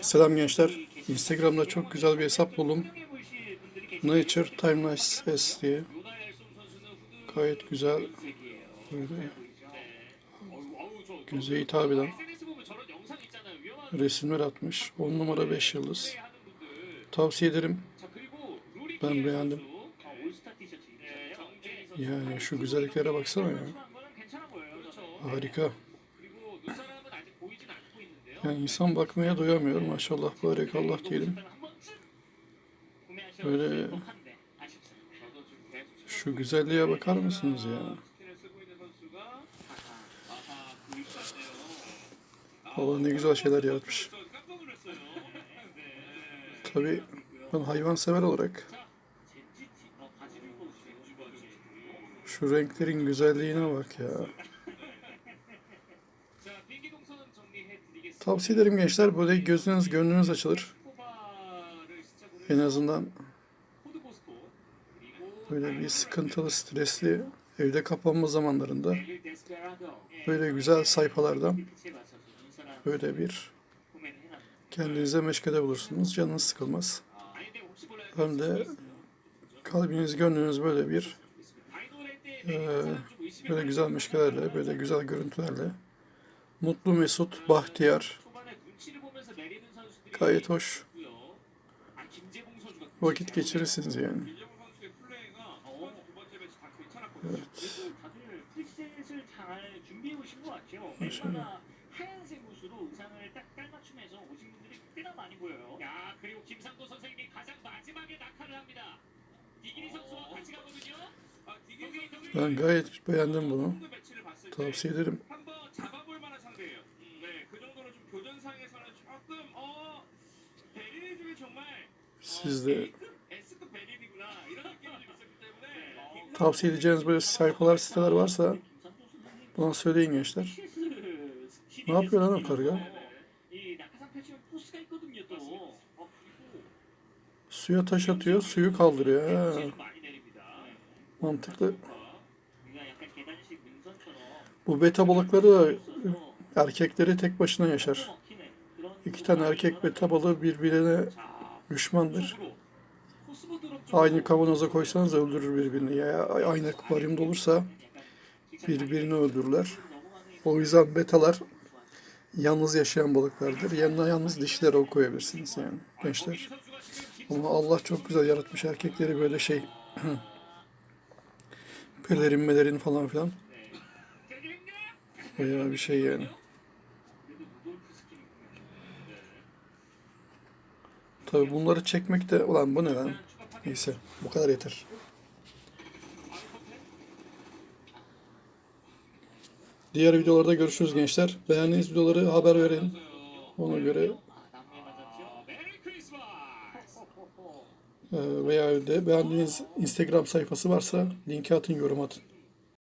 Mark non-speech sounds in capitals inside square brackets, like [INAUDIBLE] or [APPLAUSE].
Selam gençler. Instagram'da çok güzel bir hesap buldum. Nature Timeless S diye. Gayet güzel. Göze hitap eden resimler atmış. 10 numara 5 yıldız. Tavsiye ederim. Ben beğendim. Yani şu güzelliklere baksana ya. Harika. Yani insan bakmaya doyamıyor. Maşallah barekallah diyelim. Böyle şu güzelliğe bakar mısınız ya? Allah ne güzel şeyler yaratmış. Tabii ben hayvansever olarak şu renklerin güzelliğine bak ya. Tavsiye ederim gençler böyle gözünüz gönlünüz açılır. En azından böyle bir sıkıntılı, stresli evde kapanma zamanlarında böyle güzel sayfalardan böyle bir kendinize meşgale bulursunuz. Canınız sıkılmaz. Hem de kalbiniz, gönlünüz böyle bir eee, böyle güzel meşgalelerle, böyle güzel görüntülerle Mutlu Mesut Bahtiyar. Gayet hoş. Vakit geçirirsiniz yani. Evet. Maşallah. Ben gayet beğendim bunu. Tavsiye ederim. Siz de tavsiye edeceğiniz böyle sayfalar, siteler varsa bana söyleyin gençler. Ne yapıyor lan o karga? Suya taş atıyor, suyu kaldırıyor. Ha. Mantıklı. Bu beta balıkları da erkekleri tek başına yaşar. İki tane erkek beta balığı birbirine düşmandır. Aynı kavanoza koysanız öldürür birbirini. Ya aynı akvaryumda olursa birbirini öldürürler. O yüzden betalar yalnız yaşayan balıklardır. Yanına yalnız dişilere ok koyabilirsiniz yani gençler. Ama Allah çok güzel yaratmış erkekleri böyle şey [CLEARS THROAT] pelerin melerin falan filan. Bayağı bir şey yani. Tabi bunları çekmek de ulan bu ne lan? Neyse bu kadar yeter. Diğer videolarda görüşürüz gençler. Beğendiğiniz videoları haber verin. Ona göre e, veya evde beğendiğiniz Instagram sayfası varsa linki atın, yorum atın.